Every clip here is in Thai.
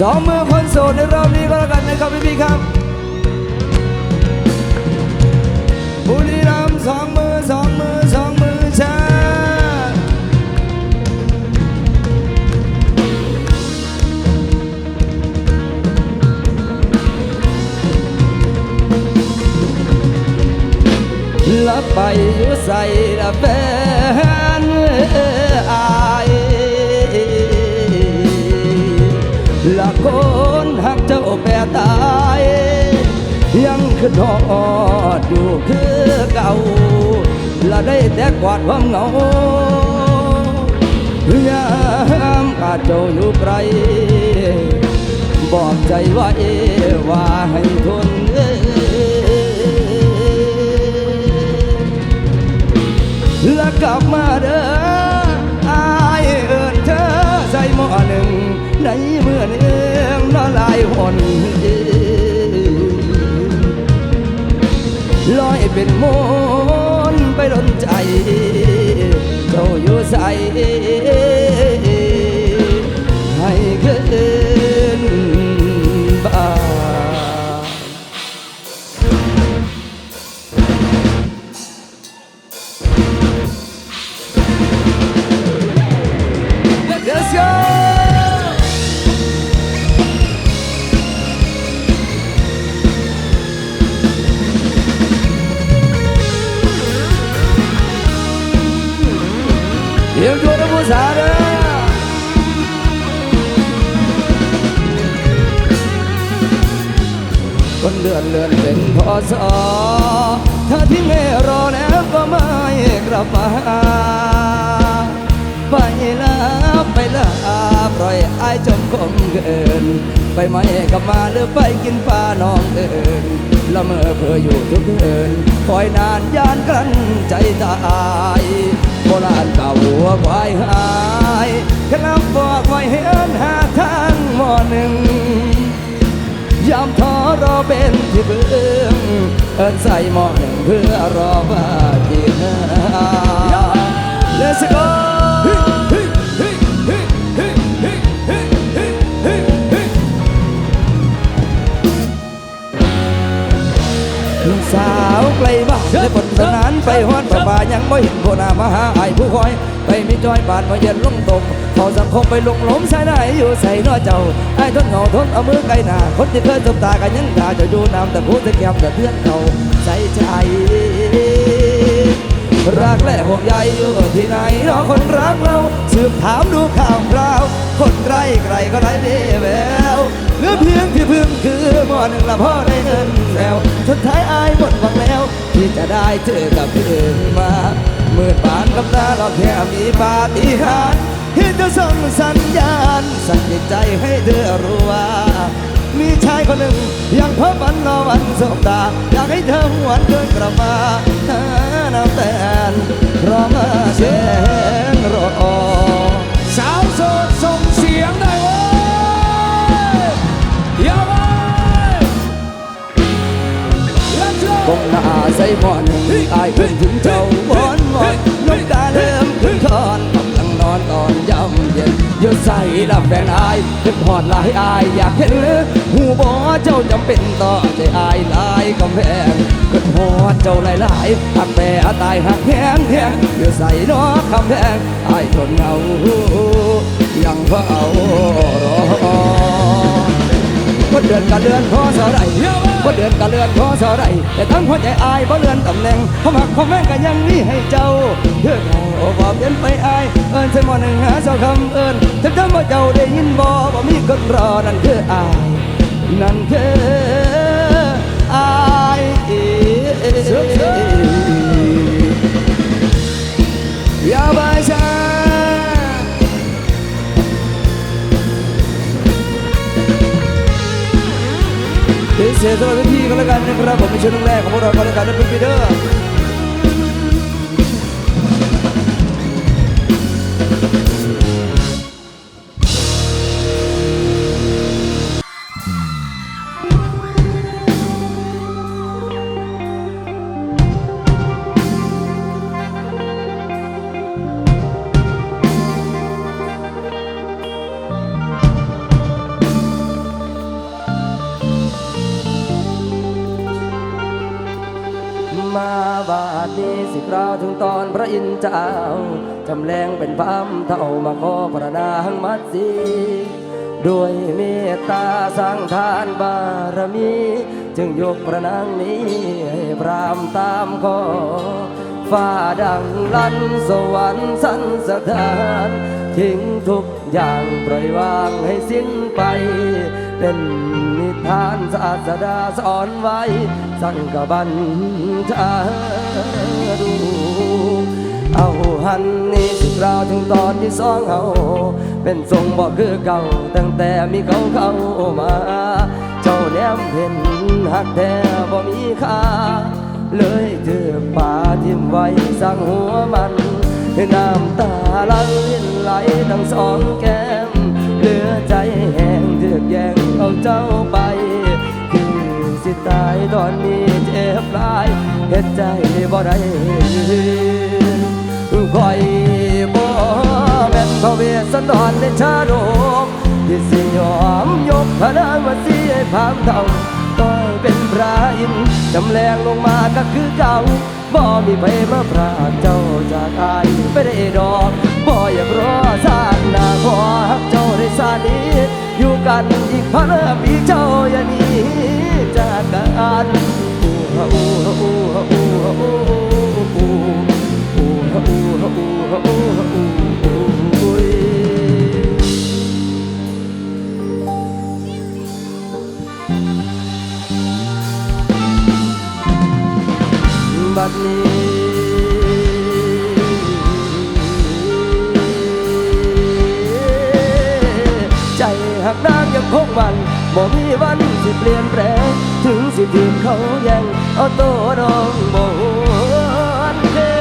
สองมือคนโสดในรอบนี้ก็แล้วกันนะครับพี่พี่ครับบุรีรัมย์สองมือสองมือสองมือช้าลับไปอยู่ใส่ละแฟน ตายยังคือดอดอยู่คือเก่าและได้แต่กวาดความเหงายามขาดเจ้าอยู่ไกลบอกใจว่าเอว่าให้ทน เป็นมนไปดนใจเจ้าอยู่ใส เดี๋ยวดูนะผู้สาวเด้อคนเดือนเลือนเป็นพอสอเธอที่ไม่รอแล้วก็ไม่กลับมาไปแล้วไปแล้ว ปล่อยอายจมคมเกิน ไปไหมกับมาหรือไปกินปลาน้องเอินละเมอเพื่ออยู่ทุกเอินคอยนานยานกลั้นใจตายโบราณเก่าหัวควายหายขลับบอกไว้ให้เอินหาทางหมอหนึ่งยามท้อรอเป็นที่เบื้องเอินใส่หมอหนึ่งเพื่อรอว่าที่ ไปฮอดประบายังไม่เห็นโคนามาหาไอ้ผู้คอย ไปมีจอยบานมาเย็นลงตกเขาสังคมไปลงหลมใส่ไหนอยู่ใส่นอเจ้าไอ้ทนเหงาทนเอามือไกลหน้าคนที่เคยสบตากันยังด่าจะอยู่น้ำแต่พูดแต่แก้มแต่เพื่อนเขาใส่ใจรักและห่วงใยอยู่ที่ไหนรอคนรักเราสืบถามดูข่าวคราว คนไกลไกลก็ได้เดแววเหลือเพียงที่พึ่งคือหมอหนึ่งละพ่อได้เงินแล้วสุดท้ายอายหมดหวังแล้ว ที่จะได้เจอกับพี่อื่นมาเมื่อปานกับตาเราแค่มีปาฏิหาริย์ที่จะส่งสัญญาณ สั่นจิตใจให้เธอรู้ว่า มีชายคนหนึ่งยังเพ้อฝันรอวันสบตา อยากให้เธอหวนเดินกลับมาหาน้ำแตนรอมาเสียงรอ คงหน้าใส่หมอนอายเพิ่งถึงเจ้าวอนวอนน้ำตาเริ่มขึ้นคอนกำลังนอนตอนยำเย็นอยืดใส่ดับแฟนอายขึ้นหอดลายอายอยากเห็นเลยหูบอเจ้าจำเป็นต่อใจอายลายกำแพงขึ้นหอดเจ้าหลายหลายหักแปรตายหักแพงแพงอยืดใส่นอกคำแพงอายทนเอายังเฝ้ารอ เดือนกับเดือนพอสอไรว่าเดือนกับเดือนพอสอไรแต่ทั้งหัวใจอายเพราะเดือนตำแหน่งความหักความแม่งกันยังมีให้เจ้าเพื่อเขาบอกเดินไปอายเอิญใส่หมอหนึ่งหาเจ้าคำเอิญถ้าจำว่เจ้าได้ยินบ่ว่ามีคนรอนั่นคืออายนั่นคืออายอย่าไปช้ เป็นเสียสละพี่ก็แล้วกันนะครับผมเป็นช่วงแรกของพวกเราก็แล้วกันนะเป็นปีเดอร์ เจ้าจำแรงเป็นพามเท่ามาขอประนางมัดสีด้วยเมตตาสร้างทานบารมี จึงยกพระนางนี้ให้พรามตามขอฟ้าดังลั่นสวรรค์สันสถาน ทิ้งทุกอย่างปล่อยวางให้สิ้นไป เป็นนิทานศาสดาสอนไว้ สั่งกบันชาันนี่สิกราวถึงตอนที่สองเอาเป็นทรงบอกคือเก่า ตั้งแต่มีเขาเข้ามา เจ้าแนมเห็นหักแท้บ่มีค่า เลยถือป่าทิมไว้สั่งหัวมันน้ำตาไหลไหลทั้งสองแก้มเหลือใจแห้งเถือกแยงเอาเจ้าไป คือสิตายตอนนี้เจ็บลายเฮ็ดใจบ่ได้ คอยบ่แม่นพระเวสสันดรในชาดกที่สิยอมยกพระนางมาสีให้พามเท่าต้อยเป็นพระอินทร์จำแรงลงมาก็คือเก่าบ่มีไผมาพรากเจ้าจากอายไม่ได้ดอกบ่อยากรอสร้างหน้าขอฮักเจ้าในสานี้อยู่กันอีกพันปี บัดนี้ใจหักนางยังคงมันบ่มีวันสิเปลี่ยนแปลงถึงสิถึงเขาแย่งเอาตัวน้องบ่หวนเดิ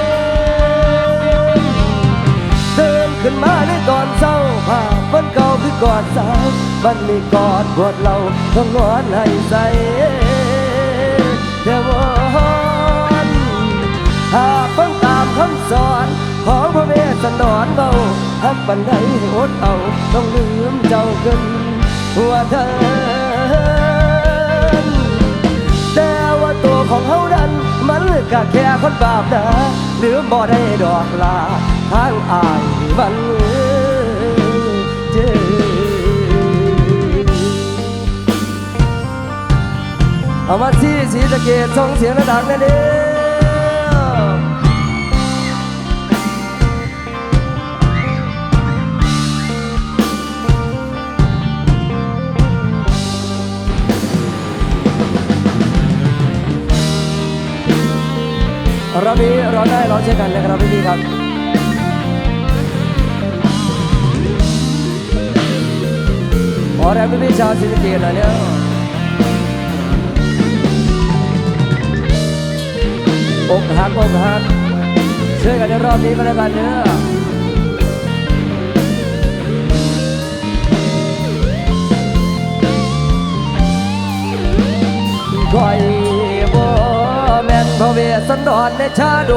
นเดินขึ้นมาในตอนเศร้าภาพมันเก่าคือกอดสาวมันมีกอดปวดเราต้องนอนให้ใส่ หักปันใดให้อดเอาต้องลืมเจ้าขึ้นหัวเธอแต่ว่าตัวของเฮานั้นมันก็แค่คนบาปนะลืมบ่ได้ดอกลาทางอายมันเจอเอามาที่สีสะเกดส่งเสียงระดังนั่นเอง รามีเราได้เราเช่นกันนะครับพี่ๆครับขอแรงพี่ๆชาวศรีสะเกดหน่อยเนี่ยอกหักอกหักช่วยกันในรอบนี้ก็แล้วกันเนอะคอย พระเวสสันดรในชาด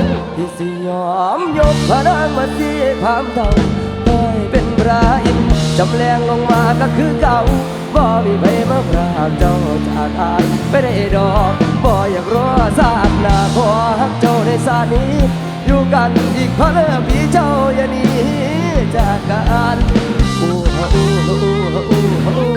งที่สยอมยกพระนางมาที่พามเท่าต้อยเป็นพระอินจำแรงลงมาก็คือเก่าบ่มีใครมาพรากเจ้าจากอายไม่ได้ดอกบ่อยากรอสาดหน้าขอฮักเจ้าในสานี้ อยู่กันอีกพันปีเจ้าอย่าหนีจากกันอู้ฮะอู้ฮะอู้ฮะอู้ฮะอู้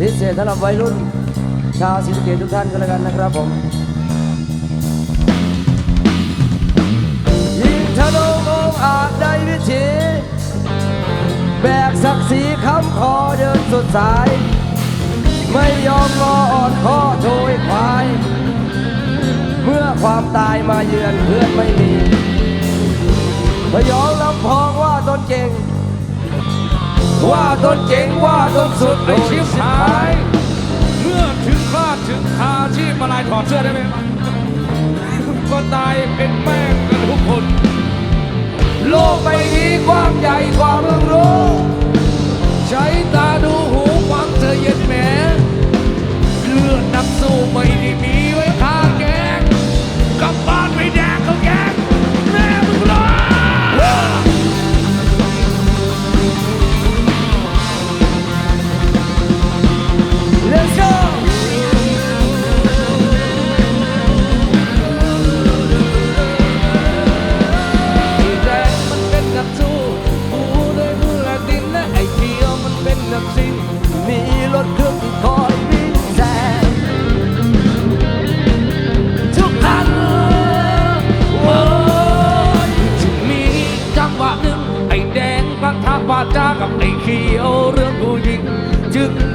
พิเศษสำหรับวัยรุ่น ชาวศรีสะเกษทุกท่านกันแล้วกันนะครับผมยิงธนูองอาจได้วิธีแบกศักดิ์ศรีคำคอเดินสุดสาย ไม่ยอมงออ่อนข้อโชยควาย เมื่อความตายมาเยือนเพื่อนไม่มีพยองลำพอง ว่าตนเจ๋งว่าตนสุดไอชิบหาย เมื่อถึงคลาดถึงคาชีพมาลายถอดเสื้อได้ไหมก็ตายเป็นแม่งกันทุกคน โลกใบนี้กว้างใหญ่กว่าเมืองรู้ใช้ตาดูหูฟังเธอเย็นแหมเลือดนักสู้ไม่ได้มี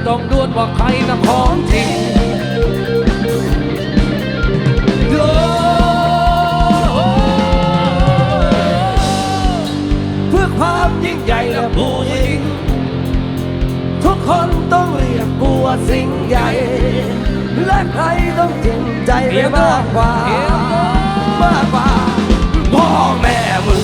ต้องดวลว่าใครนะของจริงโอ้โหเพื่อความยิ่งใหญ่และผู้หญิง ทุกคนต้องเรียกกูว่าสิ่งใหญ่ และใครต้องจริงใจไปมากกว่ามากกว่าพ่อแม่มึง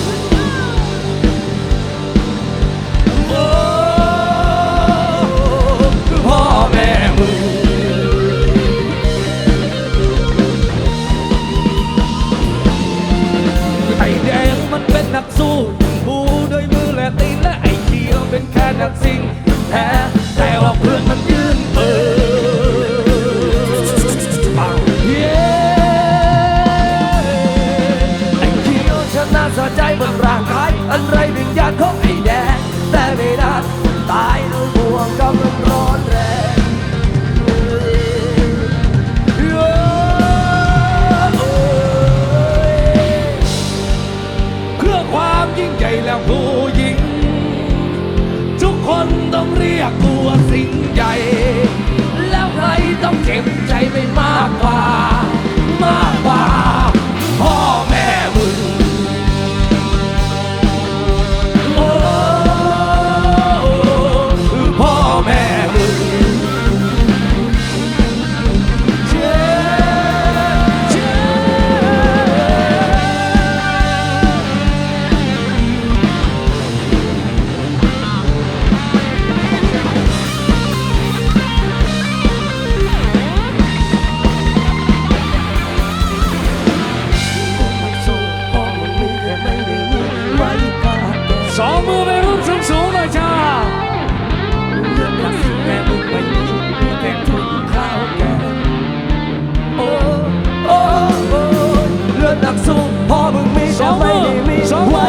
แต่องไม่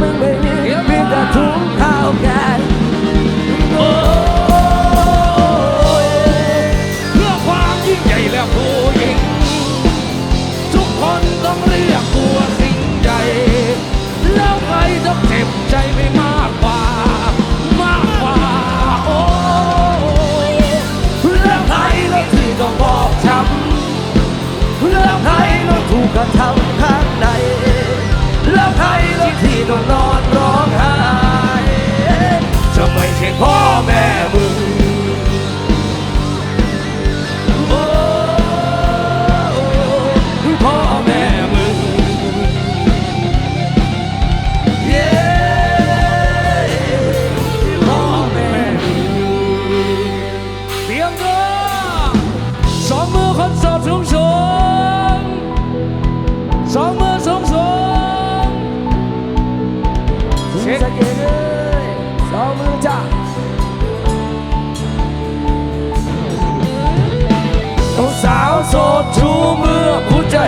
มือได้มีสองไำข้าในแล้วใครแล้วที่ต้องนอนร้องไห้จะไม่ใช่พ่อแม่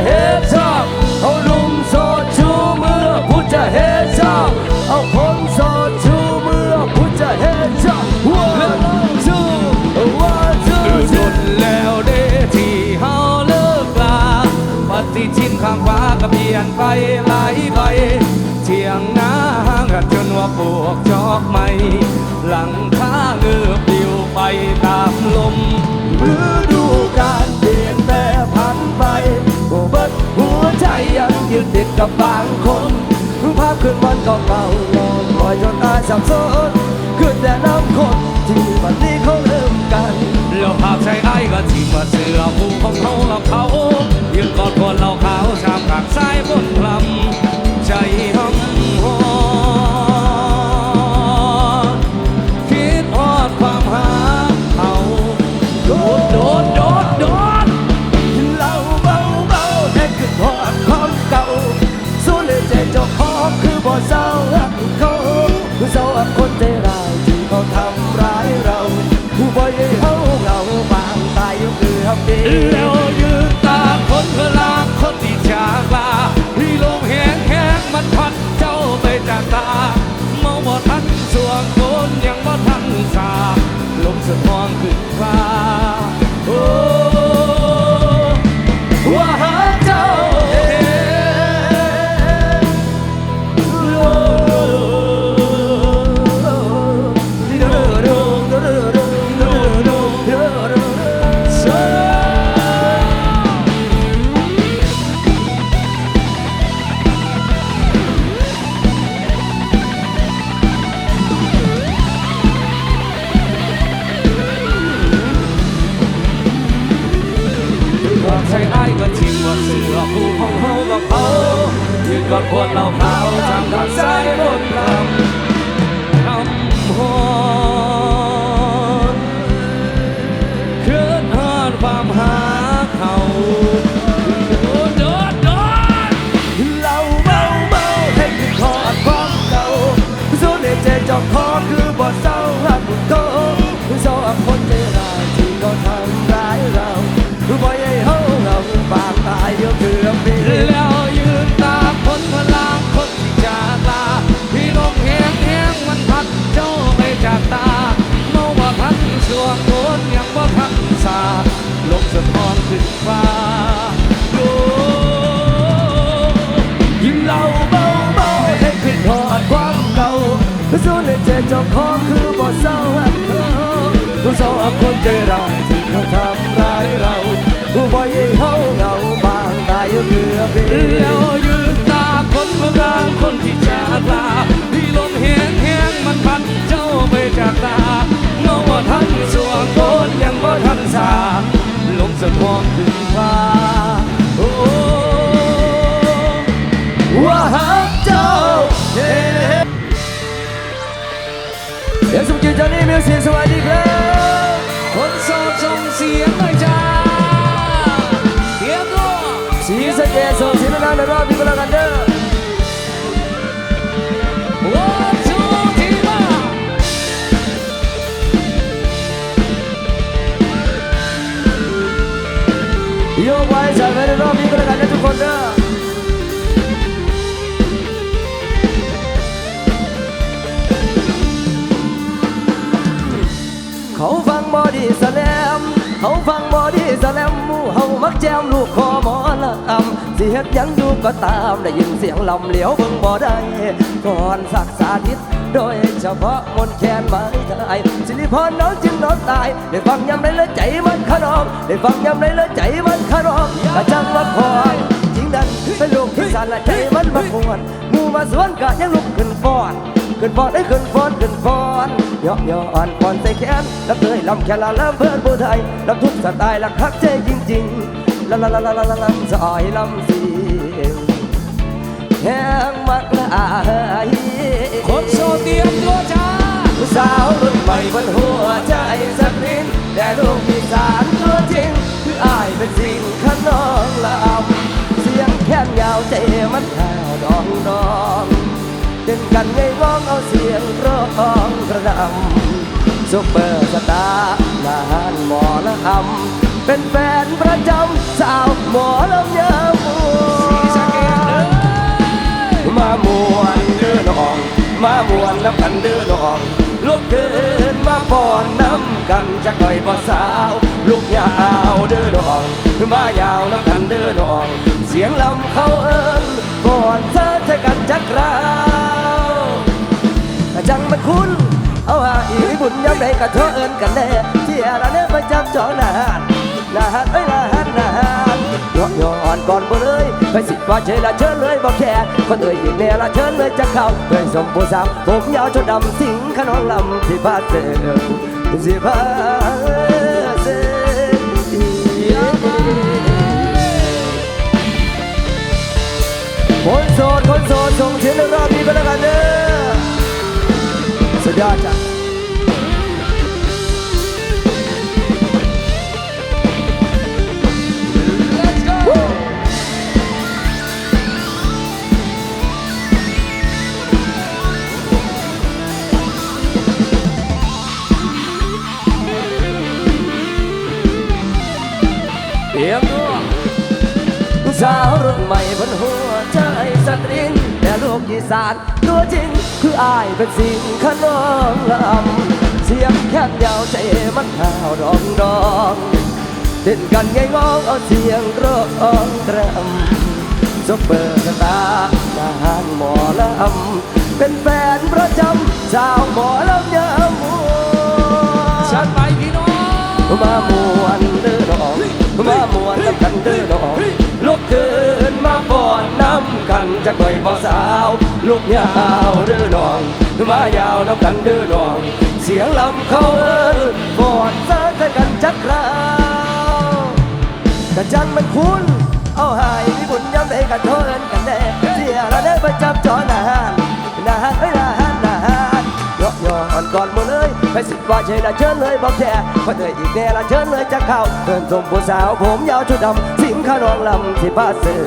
เฮชอบเอาหนุ่มโสดชูมือผู้จะเฮชอบเอาคนโสดชูมือผู้จะเฮชอบวันชูวันชูจนแล้วเด้ที่เฮาเลิกลาปฏิทินข้างฟ้าก็เปลี่ยนไปหลายใบเที่ยงหน้ากันจนว่าปวกจอกไม่ หลังคาเงือบปลิวไปตามลมฤดู ยังยึดติดกับบางคนภาพคืนวันเก่าลองคอยจนอายสับสนขึ้นแต่น้ำคนที่วันนี้เขาเริ่มกันแล้วภาพใจไอ้ก็ทิ้งมาเสือผู้ของเขาและเขายืนกอดคนเราเขาชามกลางสายบนพลำใจห้อง ผู้บ่อยให้เฮาเหงาบางตายอยู่คือฮับดีแล้วยืนตาคนเพื่อลางคนที่จากลาที่ลมแห้งแห้งมันพัดเจ้าไปจากตาเมาบ่ทัน ใช้ไอ้ก็จริงว่าเสือผู้ของเฮาหลอกเขายืนกอดควรเราเขาทำทางซ้ายบนลำ สู้ในใจเจอกคอคือบ่เศร้าหักโตเศร้าอับคนใจร้ายที่เขาทำร้ายเราบ่อยให้เฮาเราบางตายเดียวเกือบปีแล้วยืนตาคนพลางคนที่จากลาพี่ลมแห้งแห้งมันพัดเจ้าไปจากตาเมื่อว่าทันสวงโดนยังว่ทันสาลงสะท้อนขึ้นฟ้า เดี๋ยวสุจิตจอนี่มิวสิกสวัสดีครับคนโสดส่งเสียงหน่อยจ้าเตรียมตัวสีสะเกดส่งเสียงดังๆในรอบนี้ก็แล้วกันเด้อ แจมลูกคอหมอละอำสิเฮ็ดยังอยู่ก็ตามได้ยินเสียงลำเหลียวเบิ่งบ่ได้ ก่อนสักสาธิต โดยเฉพาะมนแคนไม้ไทยสิริพรน้องจึงน้อนตาย ได้ฟังยำในแล้วใจมันขนอง ได้ฟังยำในแล้วใจมันขนองกระจังละครจริงดันเป็นลูกที่สั่นละใจมันมาควนหมู่มาสวนก็ยังลุกขึ้นฟ้อนขึ้นฟอนได้ขึ้นฟอนขึ้นฟอนยอกยอนฟอนใส่แขนแล้วเคยลำแค่ละลำเพื่อนผู้ไทยลำทุกสไตล์ละคักใจจริง ๆ ละละละละลำสอยลำสีแห้งมากละอายคนโสดเตรียมตัวจ้าสาวรุ่นใหม่บนหัวใจสักนิดแต่ลูกอีสานตัวจริง คืออายเป็นสิ่งขนองละอำเสียงแค้นยาวใจมันข่าวดองดองเดินกันไงงองเอาเสียงร้องกระดำซุปเปอร์สตาร์ลานหมอละอำ เป็นแฟนประจำสาวหมอลำยามูสะเก็ดเด้อมามวนเดือน้อง มามวนน้ำกันเดือน้องลุกขึ้นมาป้อนน้ำกันจะก่อยบ่สาว ลูกยาวเดือน้องมายาวน้ำกันเดือน้อง เสียงลำเขาเอิญก่อนเธอจะกันจักราวจังมันคุ้นเอาหาอีบุญย้ำใดกะเธอเอิญกันแน่เที่ยละเนื้อประจำจอหน้าหาน หน้าหานเอ้ยหน้าหานหน้าหานย้อนย้อนก่อนบ่เลยไปสิว่าเชยละเชิญเลยบ่แค่คนเอ่ยอีกแน่ละเชิญเลยจะเข้าเพื่อนสมบูรณ์สามผมยาวจนดำสิงขนองลำที่พาเซลสิพาเซคนโสดคนโสดส่งเสียงรอบนี้ก็แล้วกันเด้อสุดยอดจ้ะ สาวรุ่นใหม่บนหัวใจสตริงแต่ลูกอีสานตัวจริง คืออายเป็นสิ่งขนองลำเสียงแค่ยาวใจมันข่าวดองดองเด่นกันไงงองเอาเสียงร้องกระำซุปเปอร์สตาร์ทหารหมอลำเป็นแฟนประจำสาวหมอลำยามูชัดไปพี่น้องมามวนเด้อดอกมามวนกับกันเด้อดอก คืนมาก่อนน้ำกันจะก่อยบ่สาว ลูกยาวเดื้อดองมายาวน้ำกันเดื้อดอง เสียงลำเขาเอิ้นกอดซาใส่กันจักคราวกระจังมันคุ้นเอาหายมีบุญย้ำให้กันเทินกันแน่เสียระได้ไปจับจอหนา เชยละเชิญเลยบอกแท้พอเธออีกแน่ละเชิญเลยจะเข้าเดินชมผู้สาวผมยาวชุดดำสิงขานองลำที่บ้าเสือ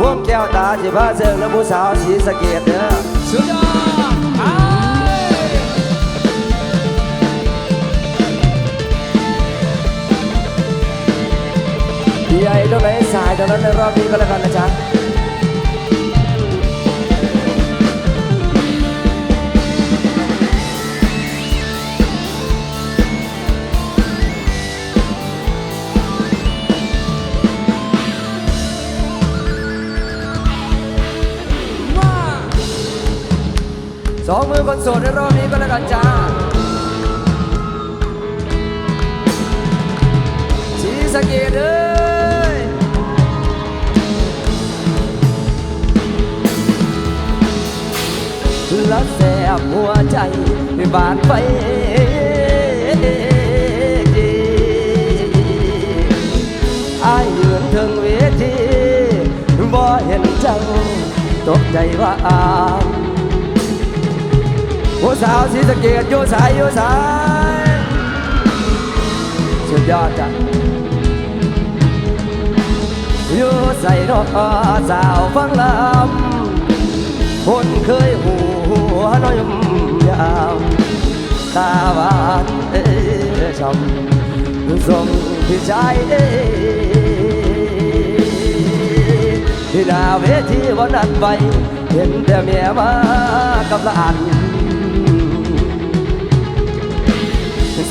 วงแก้วตาที่บ้าเสือและผู้สาวสีสะเกดเด้อสุดยอดพี่ใหญ่ตรงไหนสายตรงนั้นในรอบนี้ก็แล้วกันนะจ๊ะ สองมือคนโสดในรอบนี้ก็แล้วกันจ้าสีสเกดเอ้ยลักแสบหัวใจบาดไปอายยืนถึงเวทีบ่เห็นเจ้าตกใจว่าอาม ผู้สาวสีสะเกดโยสายโยสายสุดยอดจ้ะโยใส่รอสาวฟังลำคนเคยหูหัวน้อยยาวตาหวานเอช้ำส่งที่ใจเอที่นาเวทีวันนั้นไปเห็นแต่เมียมากับหลาน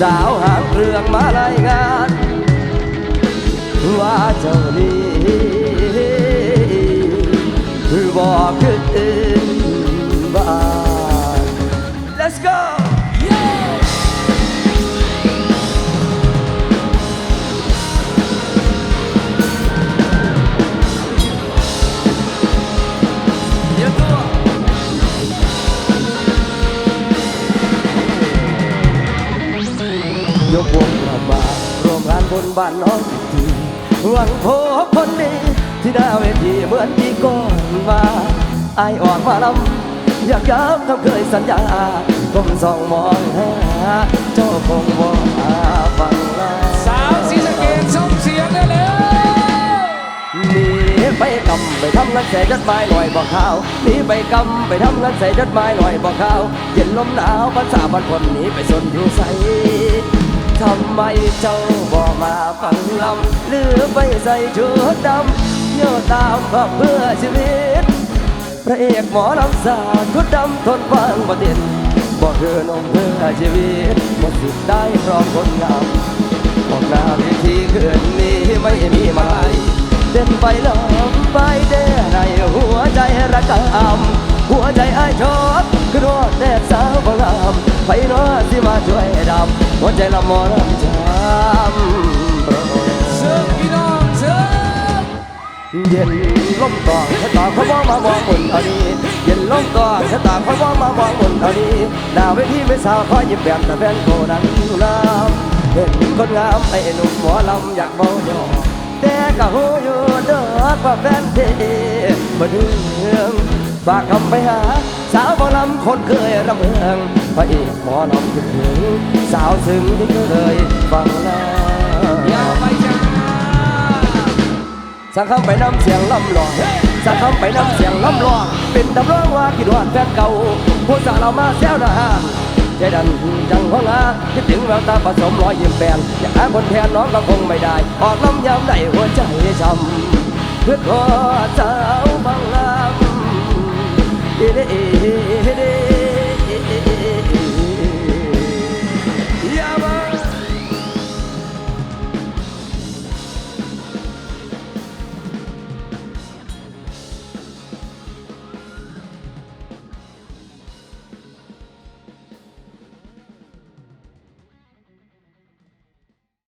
สาวหางเรื่องมารายงาน ว่าเจ้านี้บอกขึ้นบ้าน Let's go บ้านน้องทีหวังพบคนดีที่หน้าเวทีเหมือนที่ก่อนมาไอายออกมาลำอยากย้ำคำเคยสัญญาก้มส่องมองหาเจ้าคงบ่มาฟังลาสาวสีสะเกดส่งเสียงได้เลยหนีไปกำไปทำงานใส่จดหมายหน่อยบอกข่าวหนีไปกำไปทำงานใส่จดหมายหน่อยบอกข่าวเย็นลมหนาวภาษาบ้านคนหนีไปสนอยู่ใส ทำไมเจ้าบอกมาฟังลำหรือไปใส่ชุดดำโยตามเพื่อชีวิต พระเอกหมอลำสาวชุดดำทนฟังบ่ติดบอกคือนมเพื่อชีวิตหมดสิทธิ์ได้พร้อมคนงามบอกหน้าเวทีคืนนี้ไม่มีมาลยเดินไปลำไปเด้ในหัวใจระกำหัวใจไอ้ชอบ คือรอดแต่สาวบงามไปรอดที่มาช่วยดำหัวใจละหมอลำจำโปรเสิร์ฟพี่น้องเสิร์ฟเย็นลมตอกชะตาเขามองมามองบนเท่านี้เย็นลมตอกชะตาเขามองมามองบนเท่านี้หน้าเวทีไม่สาวคอยยิ้มแย้มแต่แฟนโกดังน้ำเห็นคนงามไอ้หนุ่มหมอลำอยากเมาหยอกแต่ก็หูอยู่เด้อว่าแฟนเทบ่เดือง ฝากคำไปหา สาวหมอลำคนเคยรำเมืองพระเอกหมอลำคิดถึงสาวซึ้งที่เคยฟังแล้วยาไปจ้าสั่งคำไปนำเสียงลำลองสั่งคำไปนำเสียงลำลองเป็นตำรองว่าคิดว่าแฟนเก่าผู้สาวเรามาแซวหน้าใจดันจังหัวงาคิดถึงแววตาผสมรอยยิ้มแปลนอยากหาคนแทนน้องก็คงไม่ได้ ออกลำยามได้หัวใจช้ำเพื่อขอสาวบางลำ เด้เด้เด้